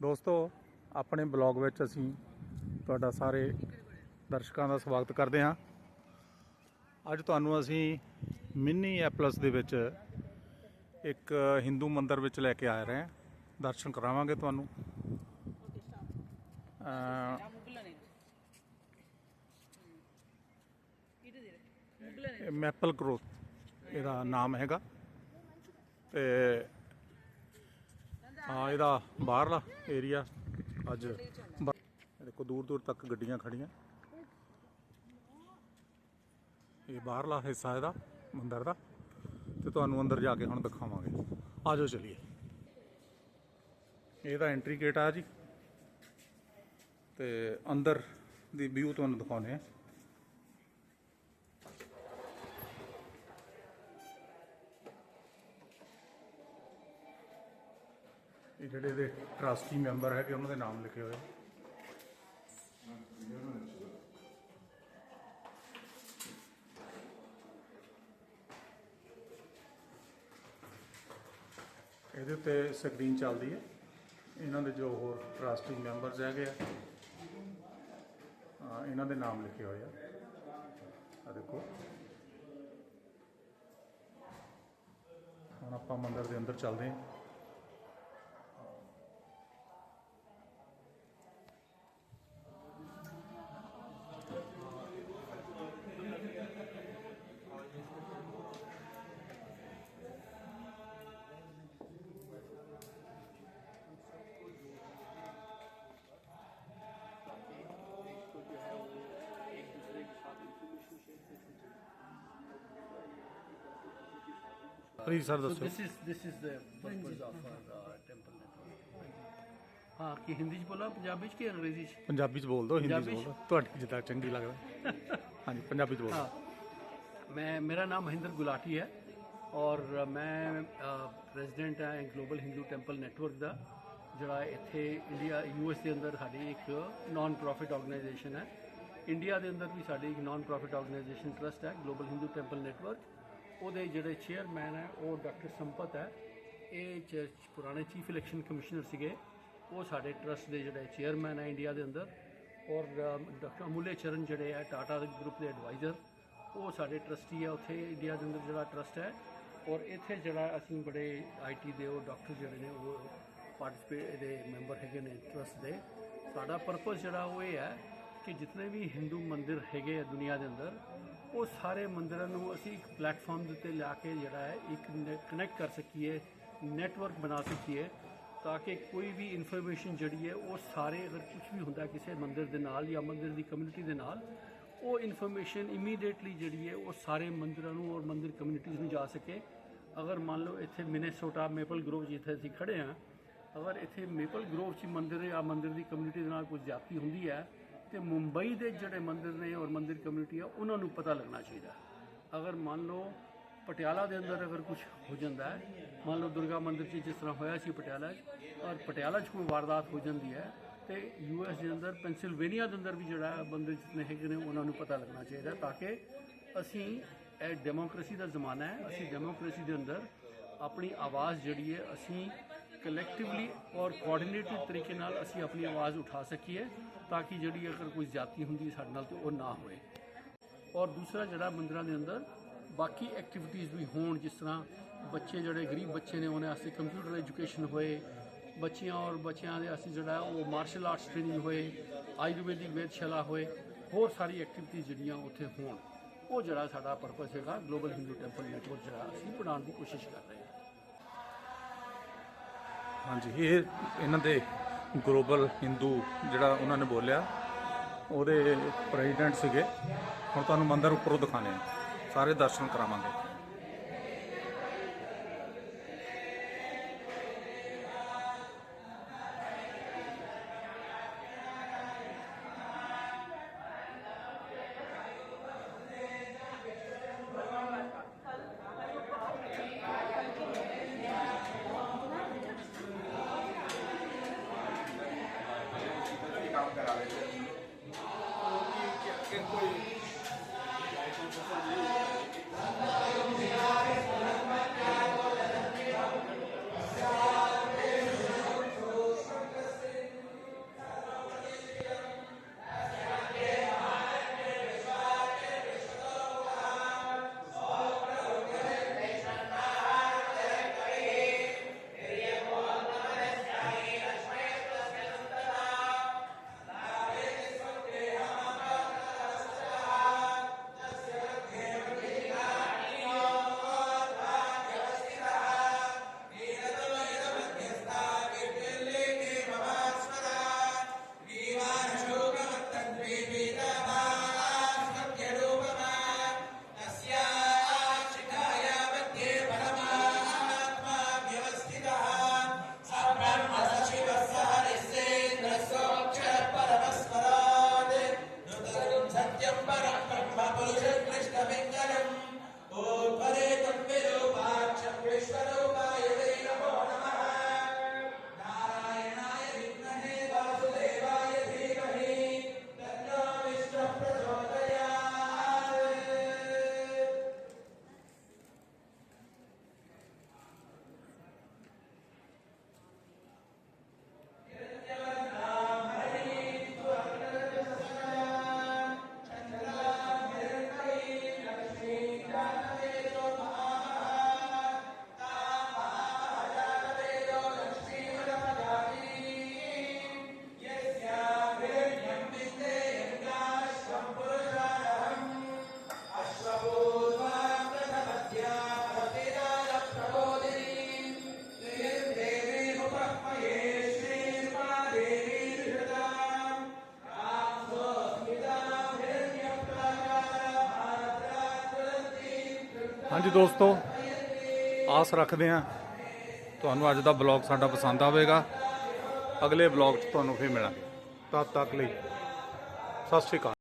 ਦੋਸਤੋ ਆਪਣੇ ਬਲੌਗ ਵਿੱਚ ਅਸੀਂ ਤੁਹਾਡਾ ਸਾਰੇ ਦਰਸ਼ਕਾਂ ਦਾ ਸਵਾਗਤ ਕਰਦੇ ਹਾਂ। ਅੱਜ ਤੁਹਾਨੂੰ ਅਸੀਂ ਮਿੰਨੀ ਐਪਲਸ ਦੇ ਵਿੱਚ ਇੱਕ ਹਿੰਦੂ ਮੰਦਿਰ ਵਿੱਚ ਲੈ ਕੇ ਆ ਰਹੇ ਹਾਂ। ਦਰਸ਼ਨ ਕਰਾਵਾਂਗੇ ਤੁਹਾਨੂੰ। ਮੈਪਲ ਗਰੋਥ ਇਹਦਾ ਨਾਮ ਹੈਗਾ। ਤੇ ਹਾਂ, ਇਹਦਾ ਬਾਹਰਲਾ ਏਰੀਆ ਅੱਜ ਬ- ਦੇਖੋ, ਦੂਰ ਦੂਰ ਤੱਕ ਗੱਡੀਆਂ ਖੜੀਆਂ ਇਹ ਬਾਹਰਲਾ ਹਿੱਸਾ ਇਹਦਾ, ਮੰਦਰ ਦਾ। ਤੇ ਤੁਹਾਨੂੰ ਅੰਦਰ ਜਾ ਕੇ ਹੁਣ ਦਿਖਾਵਾਂਗੇ। ਆਜੋ ਚਲੀਏ। ਇਹਦਾ ਐਂਟਰੀ ਗੇਟ ਆ ਜੀ। ਤੇ ਅੰਦਰ ਦੀ ਵਿਊ ਤੁਹਾਨੂੰ ਦਿਖਾਉਣੇ ਆ ਇਹ ਜਿਹੜੇ ਦੇ ਟਰਸਟੀ ਮੈਂਬਰ ਹੈਗੇ, ਉਹਨਾਂ ਦੇ ਨਾਮ ਲਿਖੇ ਹੋਏ ਇਹਦੇ ਉੱਤੇ ਸਕਰੀਨ ਚੱਲਦੀ ਹੈ। ਇਹਨਾਂ ਦੇ ਜੋ ਹੋਰ ਟਰਸਟੀ ਮੈਂਬਰਸ ਹੈਗੇ ਆ ਇਹਨਾਂ ਦੇ ਨਾਮ ਲਿਖੇ ਹੋਏ ਆ। ਆ ਦੇਖੋ। ਹੁਣ ਆਪਾਂ ਮੰਦਰ ਦੇ ਅੰਦਰ ਚੱਲਦੇ ਹਾਂ। ਪਲੀਜ਼ ਸਰ So ਦੱਸੋ। this is this is the purpose of our uh, temple network. ਹਾਂ ਕੀ ਹਿੰਦੀ ਚ ਬੋਲਾਂ? ਪੰਜਾਬੀ ਚ ਕਿ ਅੰਗਰੇਜ਼ੀ ਚ? ਪੰਜਾਬੀ ਚ ਬੋਲ ਦਿਓ ਹਿੰਦੀ ਚ ਪੰਜਾਬੀ ਬੋਲ ਚ? ਦਿਓ। ਤੁਹਾਡੀ ਜਿੱਦਾਂ ਚੰਗੀ ਲੱਗਦਾ ਹਾਂਜੀ ਪੰਜਾਬੀ ਚ ਬੋਲ ਦਿਓ। ਹਾਂ। ਮੈਂ ਮੇਰਾ ਨਾਮ ਮਹਿੰਦਰ ਗੁਲਾਟੀ ਹੈ ਔਰ ਮੈਂ ਪ੍ਰੈਜ਼ੀਡੈਂਟ ਹਾਂ ਗਲੋਬਲ ਹਿੰਦੂ ਟੈਂਪਲ ਨੈਟਵਰਕ ਦਾ ਜਿਹੜਾ ਇੱਥੇ ਇੰਡੀਆ ਯੂਐਸ ਦੇ ਅੰਦਰ ਸਾਡੀ ਇੱਕ ਨਾਨ ਪ੍ਰੋਫਿਟ ਆਰਗੇਨਾਈਜੇਸ਼ਨ ਹੈ। ਇੰਡੀਆ ਦੇ ਅੰਦਰ ਵੀ ਸਾਡੀ ਇੱਕ ਨਾਨ ਪ੍ਰੋਫਿਟ ਆਰਗੇਨਾਈਜੇਸ਼ਨ ਟਰਸਟ ਹੈ ਗਲੋਬਲ ਹਿੰਦੂ ਟੈਂਪਲ ਨੈਟਵਰਕ ਉਹਦੇ ਜਿਹੜੇ ਚੇਅਰਮੈਨ ਹੈ, ਉਹ ਡਾਕਟਰ ਸੰਪਤ ਹੈ। ਇਹ ਚ- ਪੁਰਾਣੇ ਚੀਫ ਇਲੈਕਸ਼ਨ ਕਮਿਸ਼ਨਰ ਸੀਗੇ। ਉਹ ਸਾਡੇ ਟਰਸਟ ਦੇ ਜਿਹੜੇ ਚੇਅਰਮੈਨ ਹੈ ਇੰਡੀਆ ਦੇ ਅੰਦਰ। ਔਰ ਡਾਕਟਰ ਅਮੁੱਲੇ ਚਰਨ ਜਿਹੜੇ ਹੈ ਟਾਟਾ ਗਰੁੱਪ ਦੇ ਐਡਵਾਈਜ਼ਰ ਉਹ ਸਾਡੇ ਟਰਸਟੀ ਹੈ। ਉੱਥੇ ਇੰਡੀਆ ਦੇ ਅੰਦਰ ਜਿਹੜਾ ਟਰਸਟ ਹੈ। ਔਰ ਇੱਥੇ ਜਿਹੜਾ ਅਸੀਂ ਬੜੇ ਆਈਟੀ ਦੇ ਉਹ ਡਾਕਟਰ ਜਿਹੜੇ ਨੇ, ਉਹ ਪਾਰਟਿਸਪੇਟ ਦੇ ਮੈਂਬਰ ਹੈਗੇ ਨੇ ਟਰਸਟ ਦੇ। ਸਾਡਾ ਪਰਪਸ ਜਿਹੜਾ ਉਹ ਇਹ ਹੈ ਕਿ ਜਿਤਨੇ ਵੀ ਹਿੰਦੂ ਮੰਦਿਰ ਹੈਗੇ ਆ ਦੁਨੀਆ ਦੇ ਅੰਦਰ, ਉਹ ਸਾਰੇ ਮੰਦਿਰਾਂ ਨੂੰ ਅਸੀਂ ਇੱਕ ਪਲੇਟਫਾਰਮ ਦੇ ਉੱਤੇ ਲਿਆ ਕੇ ਜਿਹੜਾ ਹੈ, ਇੱਕ ਕਨੈਕਟ ਕਰ ਸਕੀਏ ਨੈਟਵਰਕ ਬਣਾ ਸਕੀਏ, ਤਾਂ ਕਿ ਕੋਈ ਵੀ ਇਨਫੋਰਮੇਸ਼ਨ ਜਿਹੜੀ ਹੈ, ਉਹ ਸਾਰੇ ਅਗਰ ਕੁਝ ਵੀ ਹੁੰਦਾ ਕਿਸੇ ਮੰਦਿਰ ਦੇ ਨਾਲ ਜਾਂ ਮੰਦਿਰ ਦੀ ਕਮਿਊਨਿਟੀ ਦੇ ਨਾਲ, ਉਹ ਇਨਫੋਰਮੇਸ਼ਨ ਇਮੀਡੀਏਟਲੀ ਜਿਹੜੀ ਹੈ, ਉਹ ਸਾਰੇ ਮੰਦਿਰਾਂ ਨੂੰ ਔਰ ਮੰਦਿਰ ਕਮਿਊਨਿਟੀਜ਼ ਨੂੰ ਜਾ ਸਕੇ। ਅਗਰ ਮੰਨ ਲਓ ਇੱਥੇ ਮਿਨੇਸੋਟਾ ਮੇਪਲ ਗਰੋਵ ਜਿੱਥੇ ਅਸੀਂ ਖੜੇ ਹਾਂ, ਅਗਰ ਇੱਥੇ ਮੇਪਲ ਗਰੋਵ 'ਚ ਮੰਦਿਰ ਜਾਂ ਮੰਦਿਰ ਦੀ ਕਮਿਊਨਿਟੀ ਦੇ ਨਾਲ ਕੋਈ ਜ਼ਿਆਦਤੀ ਹੁੰਦੀ ਹੈ ਤੇ ਮੁੰਬਈ ਦੇ ਜਿਹੜੇ ਮੰਦਿਰ ਨੇ ਔਰ ਮੰਦਿਰ ਕਮਿਊਨਿਟੀ ਆ, ਉਹਨਾਂ ਨੂੰ ਪਤਾ ਲੱਗਣਾ ਚਾਹੀਦਾ। ਅਗਰ ਮੰਨ ਲਓ ਪਟਿਆਲਾ ਦੇ ਅੰਦਰ ਅਗਰ ਕੁਝ ਹੋ ਜਾਂਦਾ ਹੈ, ਮੰਨ ਲਓ ਦੁਰਗਾ ਮੰਦਿਰ 'ਚ ਜਿਸ ਤਰ੍ਹਾਂ ਹੋਇਆ ਸੀ ਪਟਿਆਲਾ 'ਚ, ਔਰ ਪਟਿਆਲਾ 'ਚ ਕੋਈ ਵਾਰਦਾਤ ਹੋ ਜਾਂਦੀ ਹੈ, ਤੇ ਯੂਐਸ ਦੇ ਅੰਦਰ ਪੈਨਸਿਲਵੇਨੀਆ ਦੇ ਅੰਦਰ ਵੀ ਜਿਹੜਾ ਬੰਦੇ ਜਿਤਨੇ ਹੈਗੇ ਨੇ, ਉਹਨਾਂ ਨੂੰ ਪਤਾ ਲੱਗਣਾ ਚਾਹੀਦਾ ਤਾਂ ਕਿ ਅਸੀਂ ਇਹ ਡੈਮੋਕ੍ਰੇਸੀ ਦਾ ਜ਼ਮਾਨਾ ਹੈ, ਅਸੀਂ ਡੈਮੋਕ੍ਰੇਸੀ ਦੇ ਅੰਦਰ ਆਪਣੀ ਆਵਾਜ਼ ਜਿਹੜੀ ਹੈ, ਅਸੀਂ ਕਲੈਕਟਿਵਲੀ ਔਰ ਕੋਆਰਡੀਨੇਟਡ ਤਰੀਕੇ ਨਾਲ ਅਸੀਂ ਆਪਣੀ ਆਵਾਜ਼ ਉਠਾ ਸਕੀਏ ਤਾਂ ਕਿ ਜਿਹੜੀ ਅਗਰ ਕੋਈ ਜਾਤੀ ਹੁੰਦੀ ਸਾਡੇ ਨਾਲ ਤੇ ਉਹ ਨਾ ਹੋਵੇ ਔਰ ਦੂਸਰਾ ਜਿਹੜਾ ਮੰਦਰਾਂ ਦੇ ਅੰਦਰ ਬਾਕੀ ਐਕਟੀਵਿਟੀਜ਼ ਵੀ ਹੋਣ, ਜਿਸ ਤਰ੍ਹਾਂ ਬੱਚੇ ਜਿਹੜੇ ਗਰੀਬ ਬੱਚੇ ਨੇ, ਉਹਨਾਂ ਵਾਸਤੇ ਕੰਪਿਊਟਰ ਐਜੂਕੇਸ਼ਨ ਹੋਏ, ਬੱਚੀਆਂ ਔਰ ਬੱਚਿਆਂ ਦੇ ਵਾਸਤੇ ਜਿਹੜਾ ਉਹ ਮਾਰਸ਼ਲ ਆਰਟਸ ਟ੍ਰੇਨਿੰਗ ਹੋਏ, ਆਯੁਰਵੈਦਿਕ ਵੇਦਸ਼ਾਲਾ ਹੋਏ, ਹੋਰ ਸਾਰੀ ਐਕਟੀਵਿਟੀਜ਼ ਜਿਹੜੀਆਂ ਉੱਥੇ ਹੋਣ। ਉਹ ਜਿਹੜਾ ਸਾਡਾ ਪਰਪਸ ਹੈਗਾ ਗਲੋਬਲ ਹਿੰਦੂ ਟੈਂਪਲ ਨੈਟਵਰਕ ਜਿਹੜਾ ਅਸੀਂ ਬਣਾਉਣ ਦੀ ਕੋਸ਼ਿਸ਼ ਕਰ ਰਹੇ ਹਾਂਜੀ, ਇਹ ਇਹਨਾਂ ਦੇ ਗਲੋਬਲ ਹਿੰਦੂ ਜਿਹੜਾ ਉਹਨਾਂ ਨੇ ਬੋਲਿਆ, ਉਹਦੇ ਪ੍ਰੈਜ਼ੀਡੈਂਟ ਸੀਗੇ। ਹੁਣ ਤੁਹਾਨੂੰ ਮੰਦਰ ਉੱਪਰੋਂ ਦਿਖਾਣੇ ਆ ਸਾਰੇ ਦਰਸ਼ਨ ਕਰਾਵਾਂਗੇ। ਹਾਂਜੀ ਦੋਸਤੋ, ਆਸ ਰੱਖਦੇ ਹਾਂ ਤੁਹਾਨੂੰ ਅੱਜ ਦਾ ਬਲੌਗ ਸਾਡਾ ਪਸੰਦ ਆਵੇਗਾ। ਅਗਲੇ ਬਲੌਗ 'ਚ ਤੁਹਾਨੂੰ ਫਿਰ ਮਿਲਾਂਗੇ। ਤਦ ਤੱਕ ਲਈ, ਸਤਿ ਸ਼੍ਰੀ ਅਕਾਲ।